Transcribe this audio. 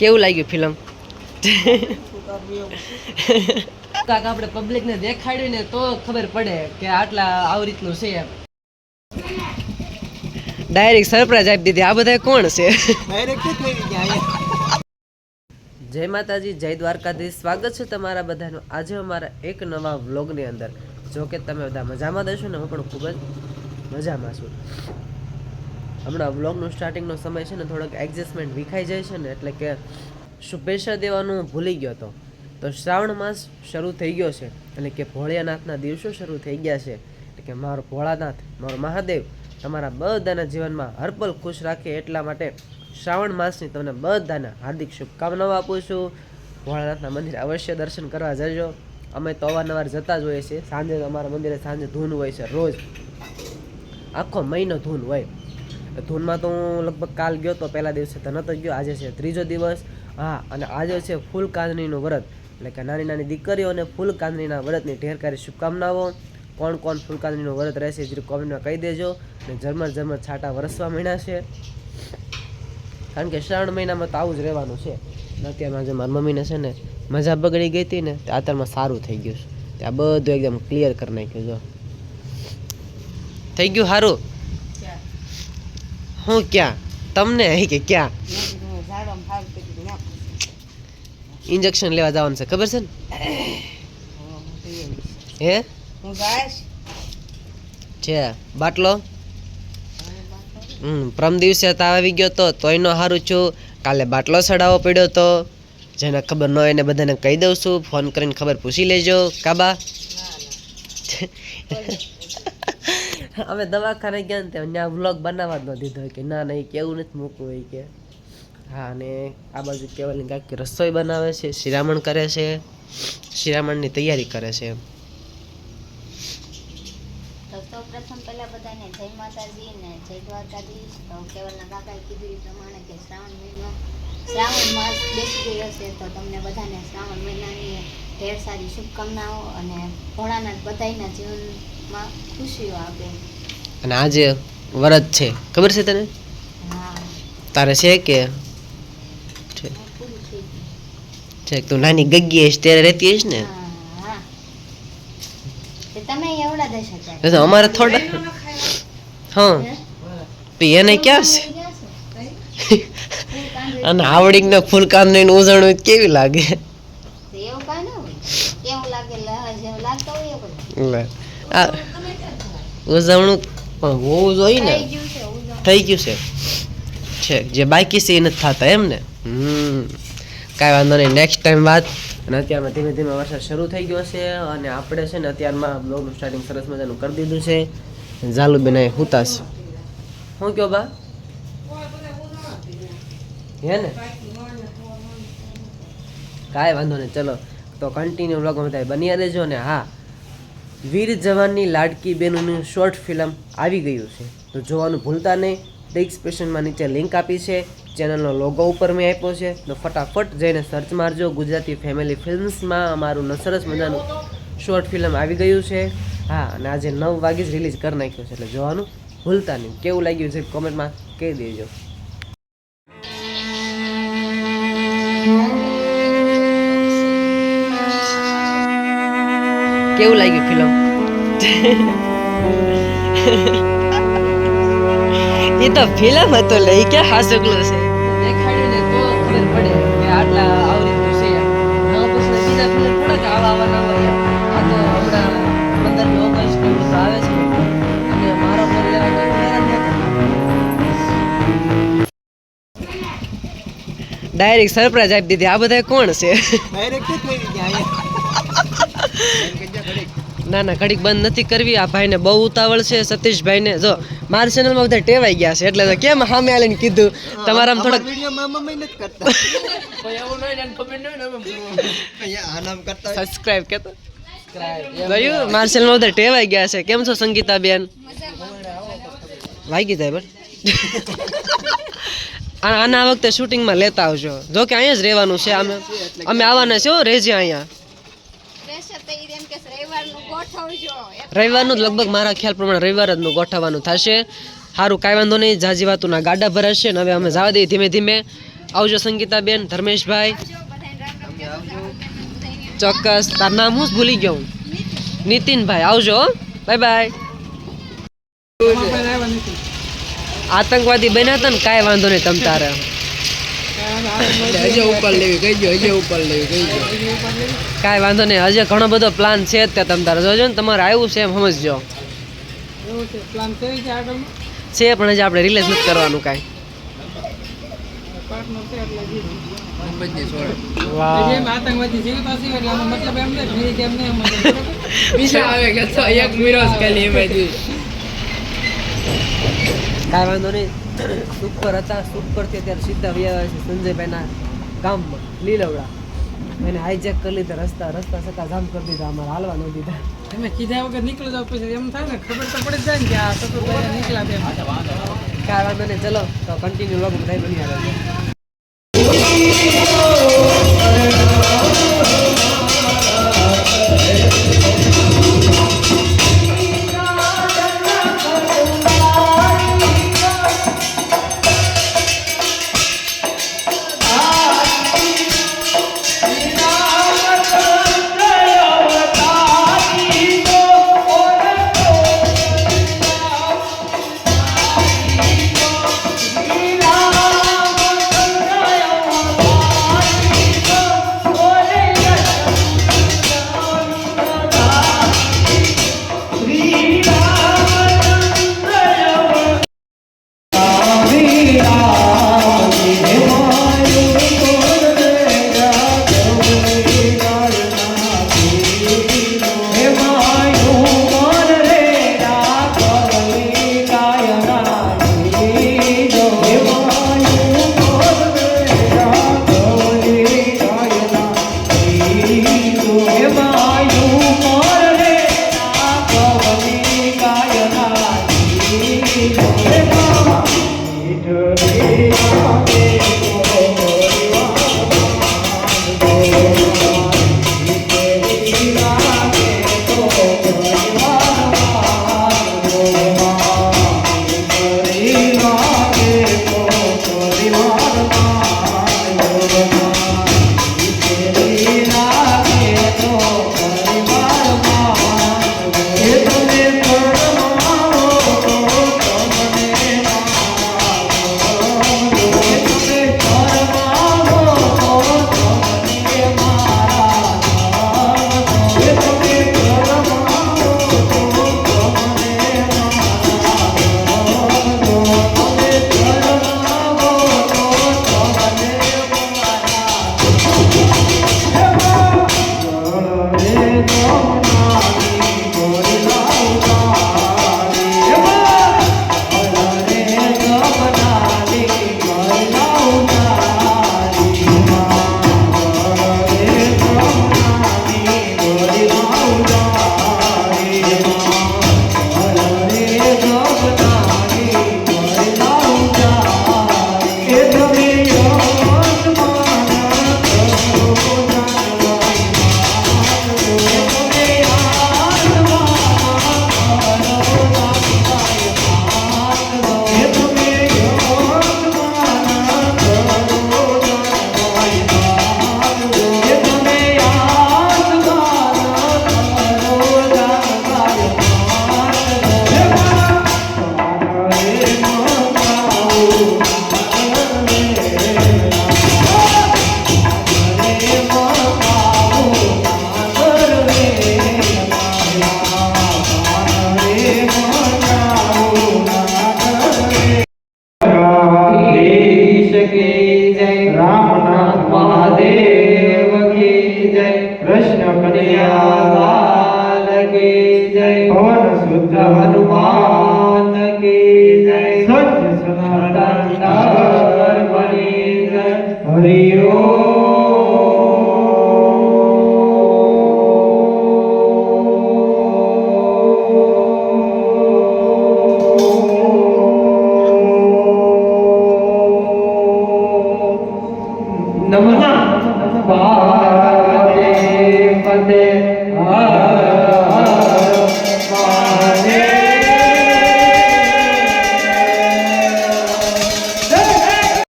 કેવું લાગ્યું ફિલ્મ કાક આપણે પબ્લિકને દેખાડીને ને તો ખબર પડે કે આટલા આવી રીતનું છે એમ. ડાયરેક્ટ સરપ્રાઈઝ આપી દીધી. આ બધા કોણ છે? જય માતાજી જય દ્વારકાધીશ. સ્વાગત છે તમારા બધાનું આજે અમારા એક નવા વ્લોગની અંદર. જો કે તમે બધા મજામાં દેશો ને હું પણ ખૂબ જ મજામાં છું. હમણાં વ્લોગનું સ્ટાર્ટિંગનો સમય છે ને, થોડોક એડજસ્ટમેન્ટ વિખાઈ જાય છે ને, એટલે કે શુભેચ્છા દેવાનું ભૂલી ગયો હતો તો શ્રાવણ માસ શરૂ થઈ ગયો છે, એટલે કે ભોળિયાનાથના દિવસો શરૂ થઈ ગયા છે, એટલે કે મારો ભોળાનાથ, મારો મહાદેવ, તમારા બધાના જીવનમાં હરપલ ખુશ રાખે એટલા માટે શ્રાવણ માસની તમને બધાને હાર્દિક શુભકામનાઓ આપું છું. ભોળાનાથના મંદિરે અવશ્ય દર્શન કરવા જજો. અમે તો અવારનવાર જતા જ હોઈએ છીએ. સાંજે અમારા મંદિરે સાંજે ધૂન હોય છે, રોજ. આખો મહિનો ધૂન હોય. ધૂનમાં તો હું લગભગ કાલ ગયો તો પહેલા દિવસે તો નહોતો ગયો, આજે છે ત્રીજો દિવસ. હા, અને આજે છે ફૂલ કાંદણીનું વ્રત. એટલે કે નાની નાની દીકરીઓને ફૂલ કાંદણીના વ્રતની ઢેરકારી શુભકામનાઓ. કોણ કોણ ફૂલ કાંદણીનું વ્રત રહેશે જે કોમેન્ટમાં કહી દેજો. અને ઝરમર ઝરમર છાંટા વરસવા મહિના છે. કારણ કે શ્રાવણ મહિનામાં તો આવું જ રહેવાનું છે. અત્યારમાં જે મારી મમ્મીને છે ને મજા બગડી ગઈ હતી ને, તે અત્યારમાં સારું થઈ ગયું છે. ત્યાં બધું એકદમ ક્લિયર કરી નાખ્યું જો. થઈ ગયું સારું? હું ક્યાં? તમને અહીં કે ક્યાં? ઇન્જેક્શન લેવા જવાનું છે ખબર છે ને? હે? છે. બાટલો? હમ પ્રમ દિવસે તાવ આવી ગયો તો તોય નો સારું છું. કાલે બાટલો સડાવો પડ્યો તો. જેને ખબર ન હોય એને બધાને કહી દઉં છું. ફોન કરીને ખબર પૂછી લેજો. કાબા અમે દવાખાને ગયા ને ત્યાં વ્લોગ બનાવવા જ ન કે ના ના, એ કેવું નથી મૂકવું હોય કે. હા, અને આ બાજુ કેવલની કાકી રસોઈ બનાવે છે, શિરામણ કરે છે, શિરામણની તૈયારી કરે છે. સૌપ્રથમ પહેલા બધાને જય માતાજી ને જય દ્વારકાધીશ. કેવલના કાકાએ કીધું એ પ્રમાણે કે શ્રાવણ મહિનો, શ્રાવણ માસ બેસી ગયો તો તમને બધાને શ્રાવણ મહિનાની ઢેર સારી શુભકામનાઓ અને ભોળાનાથ બધાના જીવનમાં ખુશીઓ આપે. અને આજે વરદ છે ખબર છે તને? તારે છે કે? છે. તું નાની ગગ્ગી હશ ત્યારે રહેતી હશ ને? ગયું હા હા. તે તમે એવડા દેશ એ તો અમારે થોડા હા. હે? એને ક્યાં છે? અને આવડીને ફૂલ કામ ને ઉજવણું કેવી લાગે? એવું કાંઈ ન હોય. કેવું લાગે જેવું લાગતું હોય આ ઉજવણું પણ હોવું જોઈએ ને. થઈ ગયું છે છે. છે જે બાકી છે એ નથી થતા એમ ને. હમ. કાંઈ વાંધો નહીં નેક્સ્ટ ટાઈમ વાત. અને અત્યારમાં ધીમે ધીમે વરસાદ શરૂ થઈ ગયો છે અને આપણે છે ને અત્યારમાં બ્લોગનું સ્ટાર્ટિંગ સરસ મજાનું કરી દીધું છે. જાલુબેન અહીં હુતાશ શું કહો બા? હે ને? કાંઈ વાંધો નહીં ચલો. તો કન્ટિન્યુ બ્લોગમાં બધા બની રહેજો ને હા. વીર જવાનની લાડકી બેનનું શોર્ટ ફિલ્મ આવી ગયું છે. તો જોવાનું ભૂલતા નહીં. ડિસ્ક્રિપ્શનમાં નીચે લિંક આપી છે. ચેનલનો લોગો ઉપર મેં આપ્યો છે. તો ફટાફટ જઈને સર્ચ મારજો. ગુજરાતી ફેમિલી ફિલ્મ્સમાં અમારું નસરસ સરસ મજાનું શોર્ટ ફિલ્મ આવી ગયું છે. હા, અને આજે નવ વાગે જ રિલીઝ કરી નાખ્યું છે. એટલે જોવાનું ભૂલતા નહીં. કેવું લાગ્યું છે કોમેન્ટમાં કહી દેજો. કેવું લાગ્યું ફિલ્મ એ તો ફિલ્મ હતો લઈ ક્યાં હાસકલો છે? દેખાડ્યું ને તો ખબર પડે કે આટલા આવરી છે. એમ. પછી બીજા ફિલ્મ થોડાક આવા આવા ના હોય. આ તો હમણાં પંદરમી ઓગસ્ટ ને આવે છે. અને મારો ફોન લેવા. ડાયરેક્ટ સરપ્રાઈઝ આપી દીધી. આ બધા કોણ છે? ના ના ઘડીક બંધ નથી કરવી. આ ભાઈને બહુ ઉતાવળ છે. સતીશભાઈને જો મારી ચેનલમાં બધા ટેવાઈ ગયા છે. એટલે તો કેમ સામે આલીને કીધું? તમારા થોડાક સબસ્ક્રાઇબ કે ગયું? મારી ચેનલમાં બધા ટેવાઈ ગયા છે. કેમ છો સંગીતા બેન વાગી જાય બટ આ- આના વખતે શૂટિંગમાં લેતા આવજો. જો કે અહીંયા જ રહેવાનું છે. અમે અમે આવવાના છે હો રેજે અહીંયા પ્રેશર તો ઈ એમ કે છે, રવિવારનું લગભગ મારા ખ્યાલ પ્રમાણે રવિવાર જ ગોઠવવાનું થશે. સારું કાંઈ વાંધો નહીં જાજી વાતુના ગાડા ભરાશે ને હવે અમે જવા દઈએ ધીમે ધીમે. આવજો સંગીતાબેન, ધર્મેશભાઈ. ચોક્કસ, તાર નામ હું ભૂલી ગયો હું? નીતિનભાઈ, આવજો બાય બાય. આતંકવાદી બન્યા હતા ને, કાંઈ વાંધો નહીં તમ તારે. હજે ઉપર લેવી કહીજો હજે ઉપર લેવી કહીજો કાંઈ વાંધો નહીં હજી ઘણો બધો પ્લાન છે જ ત્યાં તમ તારે. જોજો ને તમારે આવ્યું છે એમ સમજજો. છે પ્લાન છે કે આગળનો? છે પણ હજી આપણે રિલેસ નથી કરવાનું કાંઈ. તો કાંઈ વાંધો નહીં. સુખ પર હતા. સુખ પરથી અત્યારે સીધા વ્યા છે. સંજયભાઈના ગામમાં લીલવડા. એને હાઈજેક કરી લીધા રસ્તા રસ્તા સકા જામ કરી દીધા. અમારે હાલવા ન દીધા. તમે કીધા વગર નીકળી જાવ પછી એમ થાય ને ખબર તો પડી જાય ને કે આ સતુરભાઈ નીકળ્યા તેમ કાંઈ વાંધો નહીં. ચલો તો કન્ટિન્યુ લોગ બધા બની આવે do Sri જય ભવન શુદ્ધ હનુમાન કી જય સત્ય સનાતન હરિ